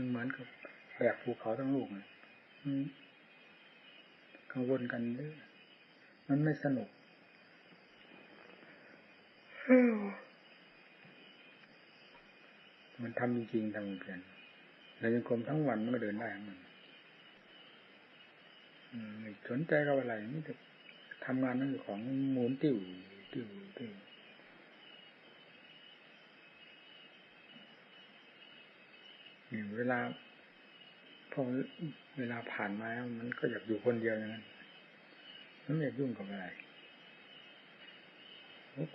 มันเหมือนกับแบกภูเขาทั้งลูกนะกังวลกันเลยมันไม่สนุกมันทำจริงๆทำเพียนแล้วยังคมทั้งวันมันก็เดินได้มันไม่สนใจกับอะไรนี่แต่ทำงานนั่นของหมุนติ้วติ้วติ้ว เวลาพอเวลาผ่านมา มันก็อยากอยู่คนเดียวอย่างนั้นมันไม่อยากยุ่งกับอะไร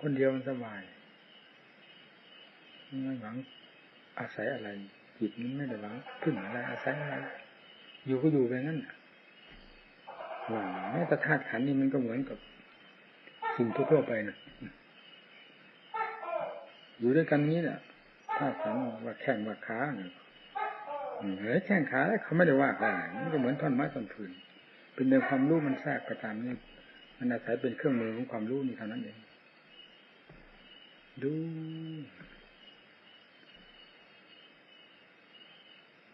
คนเดียวมันสบายไม่หวังอาศัยอะไรจิตมันไม่ได้หวังพึ่งอะไรอาศัยอะไรอยู่ก็อยู่ไปงั้นว่าแม้แต่ธาตุขันนี่มันก็เหมือนกับสิ่งทั่วไปนะอยู่ด้วยกันนี้แหละธาตุขันว่าแข่งว่าขาเนี่ย เฮ้ยแข่งขาแล้วเขาไม่ได้ว่าอะไรมันก็เหมือนท่อนไม้ท่อนฟืน เป็นเรื่องความรู้มันแทรกประตามนี่มันอาศัยเป็นเครื่องมือของความรู้นี่เท่านั้นเอง ดู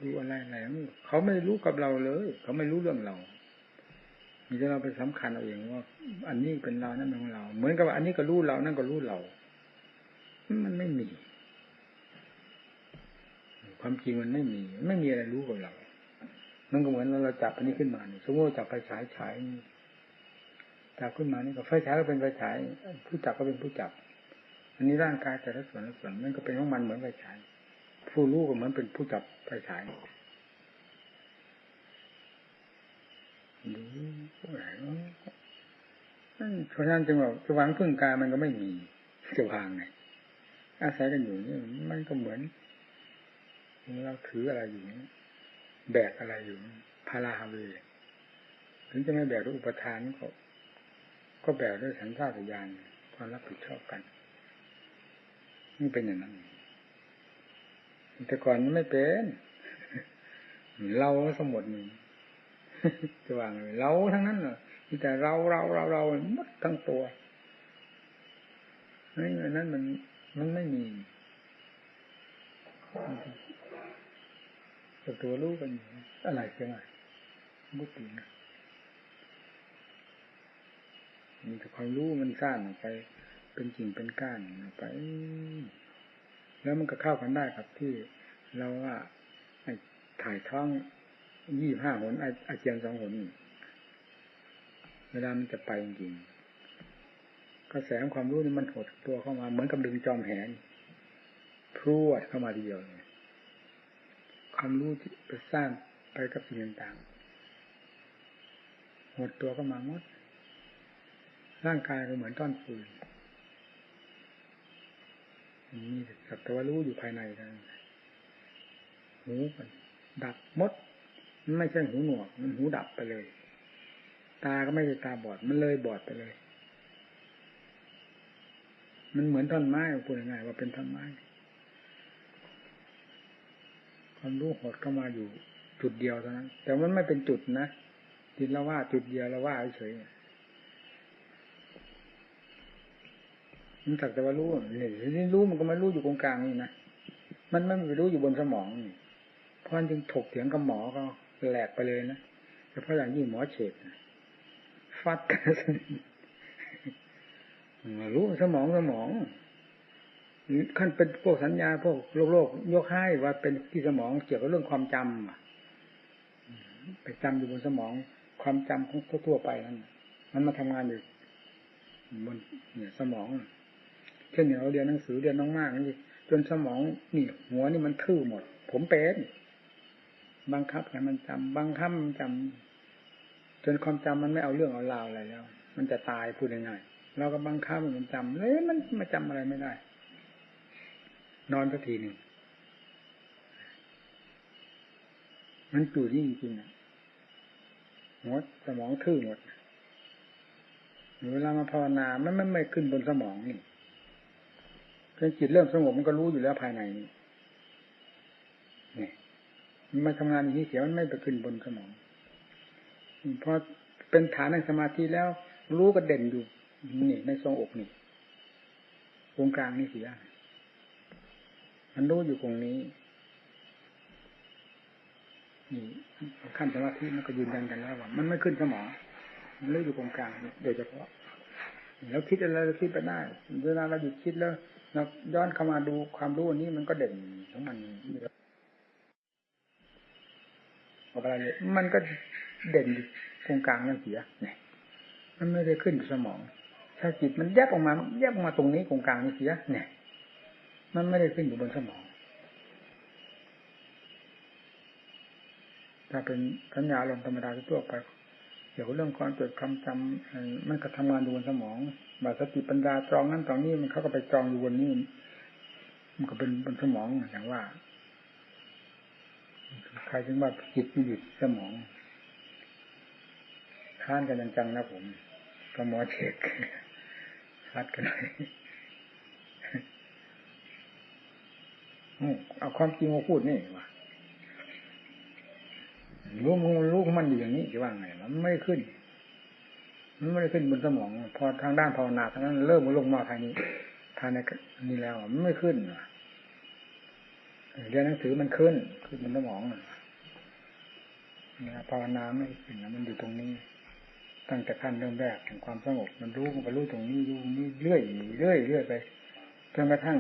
ดูอะไรอะไรเขาไม่รู้กับเราเลย เขาไม่รู้เรื่องเรามีแต่เราไปสำคัญเอาเองว่า อันนี้เป็นเรานั่นเป็นของเรา เหมือนกับว่าอันนี้ก็รู้เรานั่นก็รู้เรา มันไม่มี ความจริงมันไม่มี ไม่มีอะไรรู้กับเรา มันก็เหมือนเราเราจับอันนี้ขึ้นมาเนี่ยสมมติจับไฟฉายฉายจับขึ้นมานี่ก็ไฟฉายก็เป็นไฟฉาย ผู้จับก็เป็นผู้จับ อันนี้ร่างกายแต่ละส่วนละส่วนมันก็เป็นของมันเหมือนไฟฉาย ผู้รู้ก็เหมือนเป็นผู้จับไฟฉายดูอะไรเพราะฉะนั้นจึงบอกจะวางพึ่งกายมันก็ไม่มีจะวางไงอาศัยกันอยู่นี่มันก็เหมือน เราถืออะไรอยู่แบกอะไรอยู่พาราฮาเวถึงจะไม่แบกด้วยอุปทานก็ ก็แบกด้วยสัญชาตญาณความรับผิดชอบกันนี่เป็นอย่างนั้นแต่ก่อนมันไม่เป็นเราสมบหนึ่งจะวางเลยเราทั้งนั้นเลยมีแต่เราเราเราเราหมดทั้งตัวนี่นั้นมันมันไม่มี แต่ตัวรู้กันอยู่อะไรเสียงไรมุตินะมีแต่ความรู้มันสร้างไป เป็นจริงเป็นก้านไป แล้วมันก็เข้ากันได้ครับที่เราว่าถ่ายท้องยี่ห้าหนอาเจียนสองหนเวลามันจะไปจริงกระแสความรู้นี่มันหดตัวเข้ามา เหมือนกับดึงจอมแหนพรวดเข้ามาทีเดียวเลย ความรู้ที่ไปสร้างไปกับสิ่งต่างๆหดตัวเข้ามาหมด ร่างกายก็เหมือนต้นฟืนมีสัตว์รู้อยู่ภายในนั้นหูมันดับมด มันไม่ใช่หูหนวก มันหูดับไปเลย ตาก็ไม่ใช่ตาบอด มันเลยบอดไปเลย มันเหมือนท่อนไม้พูดง่ายๆว่าเป็นท่อนไม้ ความรู้หดเข้ามาอยู่จุดเดียวเท่านั้น แต่มันไม่เป็นจุดนะที่เราว่าจุดเดียวเราว่าเฉยมันสักแต่ว่ารู้เนี่ยนี่รู้มันก็ไม่รู้อยู่ตรงกลางนี่นะมันไม่ไปรู้อยู่บนสมองนี่เพราะนั้นจึงถกเถียงกับหมอก็แหลกไปเลยนะเฉพาะอย่างยิ่งหมอเฉดฟัดกันรู้สมองสมอง ขั้นเป็นพวกสัญญาพวกโลกโลกยกให้ว่าเป็นที่สมองเกี่ยวกับเรื่องความจำไปจำอยู่บนสมองความจำของทั่วไปนั่นมันมาทำงานอยู่บนเนี่ยสมองเช่นเราเรียนหนังสือเรียนน้องมากนี่จนสมองนี่หัวนี่มันทื่อหมด ผมเป็นบังคับให้มันจำบังคับมันจำจนความจำมันไม่เอาเรื่องเอาราวอะไรแล้ว มันจะตายพูดง่ายๆเราก็บังคับมันจำเลยมันมาจำอะไรไม่ได้ นอนสักทีหนึ่งมันจู่จริงๆอะหมดสมองทื่อหมดเวลามาภาวนามันไม่ไม่ขึ้นบนสมองนี่เจิตเริ่มสงบมันก็รู้อยู่แล้วภายในนี่นี่มันมาทำงานอย่างนี้เสียมันไม่ไปขึ้นบนสมองพอเป็นฐานในสมาธิแล้ว รู้ก็เด่นอยู่ นี่ในทรงอกนี่วงกลางนี่เสีย มันรู้อยู่ตรงนี้นี่ขั้นสมาธิมันก็ยืนยันกันแล้วว่ามันไม่ขึ้นสมองมันเลืออยู่ตรงกลางโดยเฉพาะแล้วคิดอะไรเราคิดไปได้เวลาเราหยุดคิดแล้วเราย้อนเข้ามาดูความรู้อันนี้มันก็เด่นของมันอะไรเลยมันก็เด่นตรงกลางนั่นเสียเนี่ยมันไม่ได้ขึ้นสมอง ถ้าจิตมันแยกออกมาแยกออกมาตรงนี้ตรงกลางนี่เสียเนี่ย มันไม่ได้ขึ้นอยู่บนสมอง ถ้าเป็นสัญญาลมธรรมดาทั่วไปเกี่ยวกับเรื่องความจดคำจำมันก็ทำงานอยู่บนสมองบาสติปัญญาตรองนั้นตรองนี้มันเขาก็ไปจองอยู่บนนี้ มันก็เป็นบนสมองอย่างว่า ใครถึงว่าจิตหยุดสมองค้านกันจังๆนะผมก็หมอเช็คคัดกันเลย เอาความจริงมาพูดนี่ว่ารู้มันรู้มันอยู่อย่างนี้จะว่าไงมันไม่ขึ้น มันไม่ได้ขึ้นบนสมอง พอทางด้านภาวนาทางนั้น เริ่มมาลงมาทางนี้ทางในนี้แล้วมันไม่ขึ้นเรียนหนังสือมันขึ้น ขึ้นบนสมองนะภาวนาไม่ขึ้นมันอยู่ตรงนี้ ตั้งแต่ขั้นเริ่มแรกถึงความสงบมันรู้มันก็รู้ตรงนี้รู้นี่เรื่อยเรื่อยเรื่อยไปจนกระทั่ง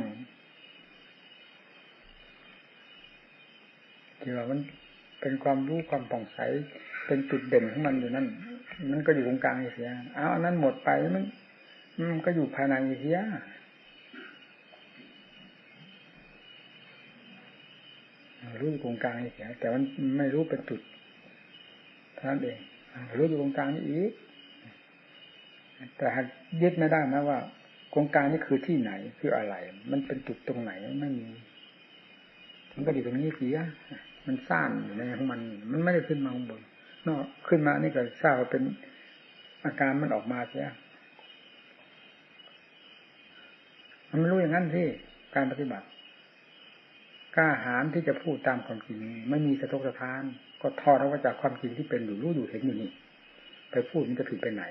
ที่ว่ามันเป็นความรู้ความผ่องใส เป็นจุดเด่นของมันอยู่นั่น มันก็อยู่ตรงกลางเสียเอาอันนั้นหมดไปมันมันก็อยู่ภายในเสียรู้อยู่ตรงกลางเสียแต่มันไม่รู้เป็นจุดเท่านั้นเองรู้อยู่ตรงกลางนี่อีก แต่หากยึดไม่ได้นะว่าตรงกลางนี่คือที่ไหนคืออะไร มันเป็นจุดตรงไหนไม่มีมันก็อยู่ตรงนี้เสีย มันซ่านอยู่ในของมัน มันไม่ได้ขึ้นมาข้างบนนอกขึ้นมานี่ก็ทราบว่าเป็นอาการมันออกมาเสียมันไม่รู้อย่างนั้นที่การปฏิบัติกล้าหาญที่จะพูดตามความจริงไม่มีสะทกสะท้าน ก็ทอดออกมาจากความจริงที่เป็นอยู่รู้อยู่เห็นอยู่นี่ไปพูดมันจะผิดไปไหน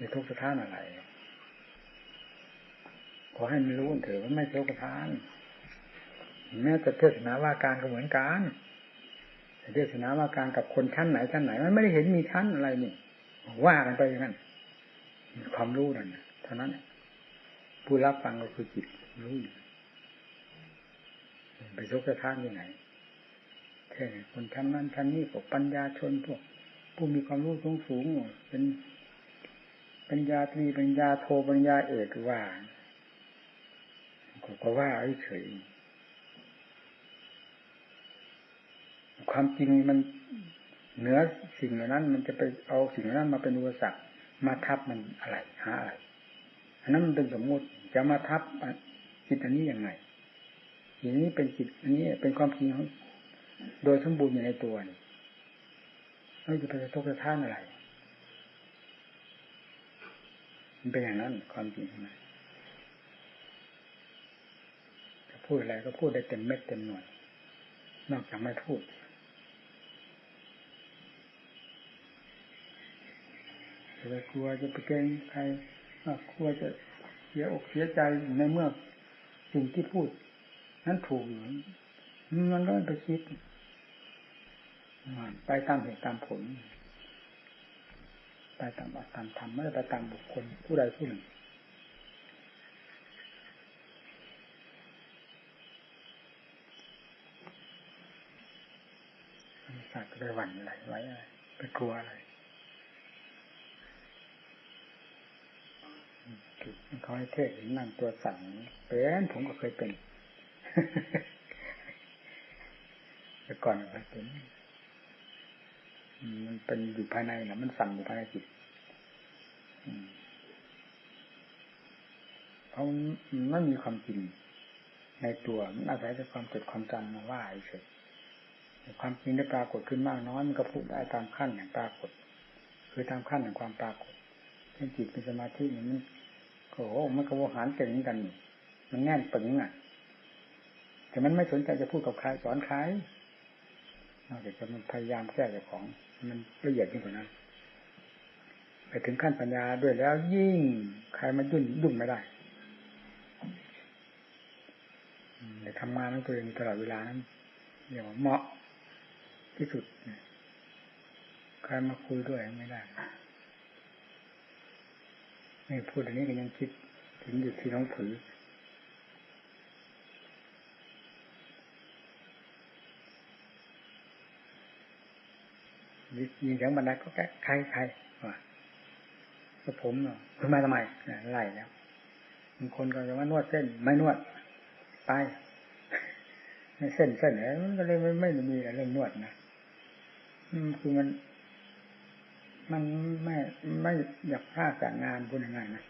สะทกสะท้านอะไร ขอให้มันรู้เถอะว่าไม่สะทกสะท้าน แม้แต่เทศนาว่าการก็เหมือนกันเทศนาว่าการกับคนชั้นไหนชั้นไหน มันไม่ได้เห็นมีชั้นอะไรนี่ว่ากันไปอย่างนั้นความรู้นั่นเท่านั้นผู้รับฟังก็คือจิตรู้ไปซกสะท้านที่ไหนแค่คนชั้นนั้นชั้นนี้พวกปัญญาชนพวกผู้มีความรู้สูงสูงเป็นปัญญาตรีปัญญาโทปัญญาเอกว่าก็ว่าเฉย ความจริงมันเหนือสิ่งเหล่านั้น มันจะไปเอาสิ่งเหล่านั้นมาเป็นอุปสรรคมาทับมันอะไรหาอะไรอันนั้นมันเป็นสมมุติจะมาทับจิตอันนี้ยังไงอย่างนี้เป็นจิตอันนี้เป็นความจริงของโดยสมบูรณ์อยู่ในตัวนี่เราจะไปกระทบกระทั่งอะไร มันเป็นอย่างนั้นความจริงใช่ไหมจะพูดอะไรก็พูดได้เต็มเม็ดเต็มหน่วย นอกจากไม่พูด จะไปกลัวจะไปเกรงใครกลัวจะเสียอกเสียใจในเมื่อสิ่งที่พูด นั้นถูกอยู่มันก็ไม่ไปคิดไปตามเหตุตามผล ไปตามอัตตามธรรมไม่ได้ไปตามบุคคลผู้ใดผู้หนึ่งสัตว์ไปหวั่นอะไรไว้อะไรไปกลัวอะไร เขาให้เทศนั่งตัวสั่นเป็นผมก็เคยเป็นแต่ก่อนเคยเป็นมันเป็นอยู่ภายในนะมันสั่นอยู่ภายในจิตเพราะมันไม่มีความจริงในตัวมันอาศัยแต่ความจดความจำมาว่าเฉยความจริงได้ปรากฏขึ้นมากน้อยมันก็พูดได้ตามขั้นอย่างปรากฏ คือตามขั้นแห่งความปรากฏเช่นจิตเป็นสมาธิมัน โอ้โหมันกระโวหารเก่งกัน มันแน่นปึงอะ แต่มันไม่สนใจจะพูดกับใครสอนใครนอกจากจะมันพยายามแก้เจ้าของ มันละเอียดยิ่งกว่านั้นไปถึงขั้นปัญญาด้วยแล้วยิ่งใครมายุ่นยุ่งไม่ได้แต่ทำงานตัวเองตลอดเวลานั้นเรียกว่เหมาะที่สุดใครมาคุยด้วยไม่ได้ พูดอันนี้ก็ยังคิดถึงอยู่ที่น้องผือยิงเสียงบันไดก็แค่ใครใครว่าก็ผมเนาะคุณมาทำไมไล่แล้วบางคนก็จะว่านวดเส้น ไม่นวดไปเส้นเส้นเนี่ยมันก็เลยไม่ไม่มีอะไรเรื่องนวดนะคือมัน มันไม่ไม่อยากพลาดจากงานพูดง่ายๆนะ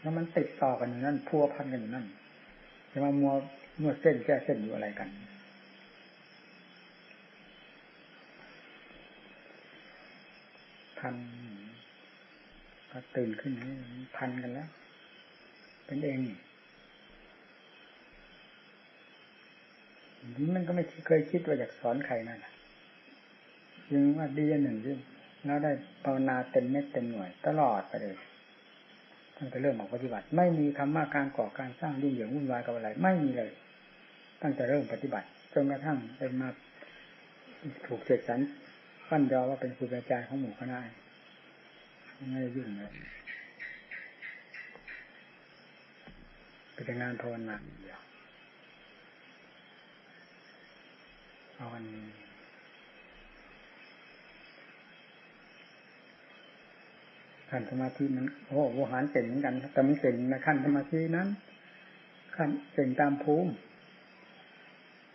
แล้วมันติดต่อกันอยู่นั่นพัวพันกันอยู่นั่นจะมามัวนวดเส้นแก้เส้นอยู่อะไรกันพันก็ตื่นขึ้นพันกันแล้ว เป็นเองนี่มันก็ไม่เคยคิดว่าอยากสอนใครนั่นยังว่าดีอันหนึ่งที่ แล้วได้ภาวนาเต็มเม็ดเต็มหน่วย ตลอดไปเลยตั้งแต่เริ่มออกปฏิบัติ ไม่มีคำว่าการก่อการสร้างยุ่งเหยิงวุ่นวายกับอะไร ไม่มีเลย ตั้งแต่เริ่มปฏิบัติจนกระทั่งได้มาถูกเสกสรรปั้นยอว่าเป็นครูอาจารย์ของหมู่คณะไม่ได้ยุ่งเลยเป็นงานภาวนาเดียวเอาวันนี้ ขั้นสมาธิมันโอ้โหหารเก่งเหมือนกันแต่มันเก่งในขั้นสมาธินั้น ขั้นเก่งตามภูมิ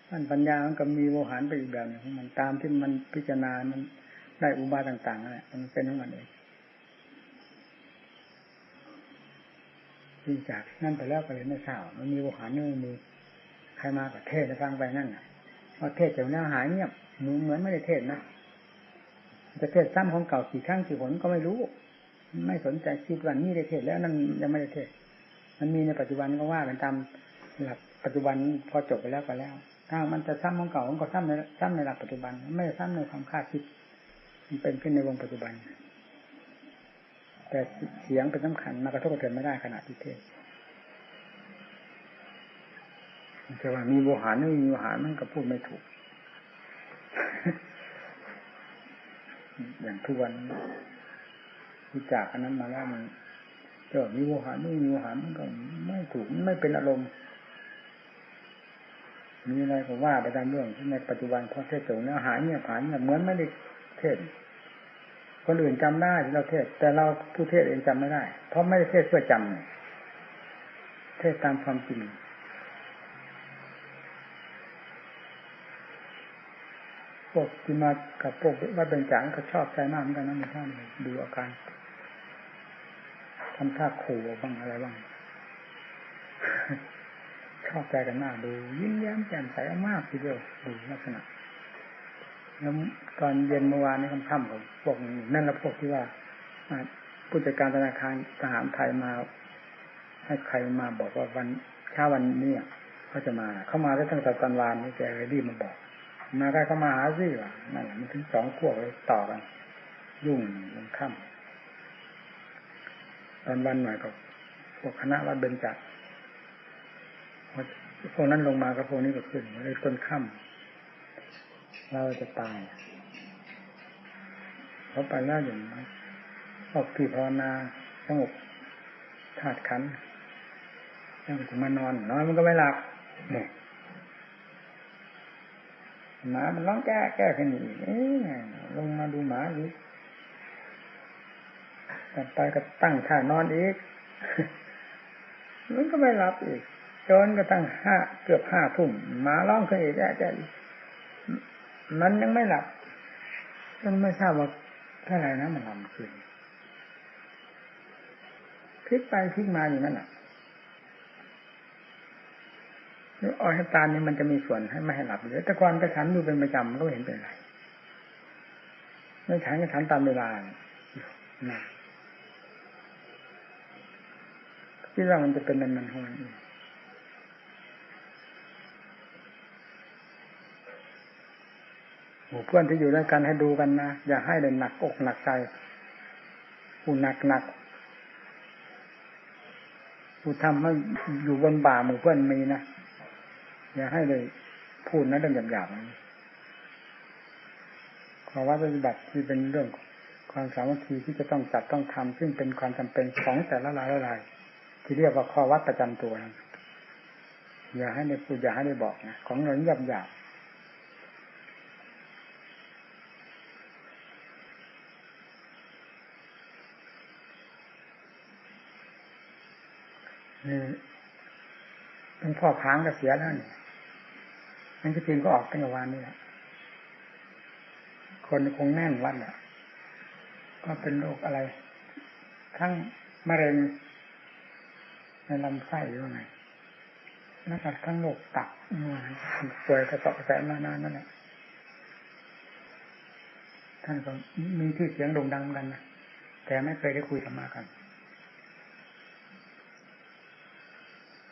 ขั้นปัญญามันก็มีโวหารไปอีกแบบหนึ่งมันตามที่มันพิจารณา มันได้อุบายต่างๆอะไรมันเป็นของมันเองที่จากนั่นไปแล้วก็เลยไม่ทราบมันมีโวหารเนื้อมือใครมากับเทศฟังไปนั่นน่ะพอเทศจากเนื้อหายเงียบเหมือนไม่ได้เทศนะจะเทศซ้ำของเก่ากี่ครั้งกี่หนก็ไม่รู้ ไม่สนใจคิดว่านี่ได้เทศแล้วนั่นยังไม่ได้เทศมันมีในปัจจุบันก็ว่ากันตามหลักปัจจุบันพอจบไปแล้วก็แล้ว ถ้ามันจะซ้ำของเก่ามันก็ซ้ำในซ้ำในหลักปัจจุบัน ไม่ซ้ำในความคาดคิด มันเป็นขึ้นในวงปัจจุบัน แต่เสียงเป็นสำคัญมากระทบกระเทือนไม่ได้ขณะที่เทศจะว่ามีโวหารไม่มีโวหารมันก็พูดไม่ถูก อย่างทุกวัน ที่จากอันนั้นมาแล้วมันจะมีโวหารไม่มีโวหารมันก็ไม่ถูกไม่เป็นอารมณ์มีอะไรก็ว่าไปตามเรื่องที่ในปัจจุบันพอเทศจบเนื้อหายเนี่ยผ่านเนี่ยเหมือนไม่ได้เทศคนอื่นจำได้ที่เราเทศ แต่เราผู้เทศเองจำไม่ได้ เพราะไม่ได้เทศเพื่อจำเทศตามความจริงพวกที่มากับพวกว่าเป็นจังก็ชอบใจมากเหมือนกันนะในท่านดูอาการ ทำท่าขู่บ้างอะไรบ้างชอบใจกันมากดู ยิ้มแย้มแจ่มใสมากทีเดียวดูลักษณะแล้วตอนเย็นเมื่อวานนี้ค่ำๆของพวกนั่นแหละพวกที่ว่าผู้จัดการธนาคารทหารไทยมา ให้ใครมาบอกว่าวันเช้าวันนี้เขาจะมาเขามาได้ตั้งแต่ตอนวานนี่แกเลยรีบมาบอก มาได้เขามาหาสิว่ะนั่นแหละมันถึงสองพวกเลยต่อกัน ยุ่งมันค่ำ ตอนวันหน่อยก็พวกคณะวัดเบญจพวกนั้นลงมากับพวกนี้ก็ขึ้นเลยต้นค่ำเราจะตายเขาไปแล้วอย่างนั้นออกที่ภาวนาสงบธาตุขันยังจะมานอนนอนมันก็ไม่หลับเนี่ยหมามันร้องแก้แก้ขึ้นอีกลงมาดูหมาอี กต่อไปก็ตั้งท่านอนอีก มันก็ไม่รับอีกจนก็ตั้งห้าเกือบห้าทุ่มหมาร้องขึ้นอีกแจ้มันยังไม่หลับมันไม่ทราบว่าเท่าไหร่นะมันทำคืนพลิกไปพลิกมาอยู่นั่นแหละออยตานี่มันจะมีส่วนให้ไม่ให้หลับเลยแต่ก่อนก็ฉันอยู่เป็นประจำก็เห็นเป็นไรไม่ฉันก็ฉันตามเวลานะ คิดว่ามันจะเป็นมันมันของมันหมู่เพื่อนที่อยู่ด้วยกันให้ดูกันนะ อย่าให้เลยหนักอกหนักใจผู้หนักหนักผู้ทำให้อยู่บนบ่าหมู่เพื่อนมีนะ อย่าให้เลยพูดนะเรื่องหยาบๆขอว่าปฏิบัติที่เป็นเรื่องความสามัคคีที่จะต้องจัดต้องทำซึ่งเป็นความจำเป็นของแต่ละรายละราย ที่เรียกว่าข้อวัดประจำตัวนะอย่าให้ได้พูดอย่าให้ได้บอกนะของเรื่องหยาบหยาบนี่หลวงพ่อค้างก็เสียแล้วนี่นั่นที่จริงก็ออกตั้งแต่วันนี้แหละคนคงแน่นวัดอะก็เป็นโรคอะไร ทั้งมะเร็ง ในลำไส้หรือไงแล้วก็ทั้งโรคตับป่วยกระเสอบกระแสมานานนั่นแหละท่านก็มีที่เสียงโด่งดังกันนะแต่ไม่เคยได้คุยธรรมากัน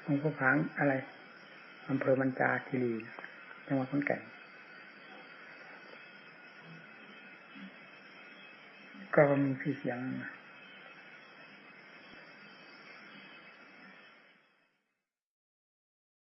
องค์พระพังอะไรอำเภอมันจาคีรีจังหวัดขอนแก่นก็มีชื่อเสียงนะ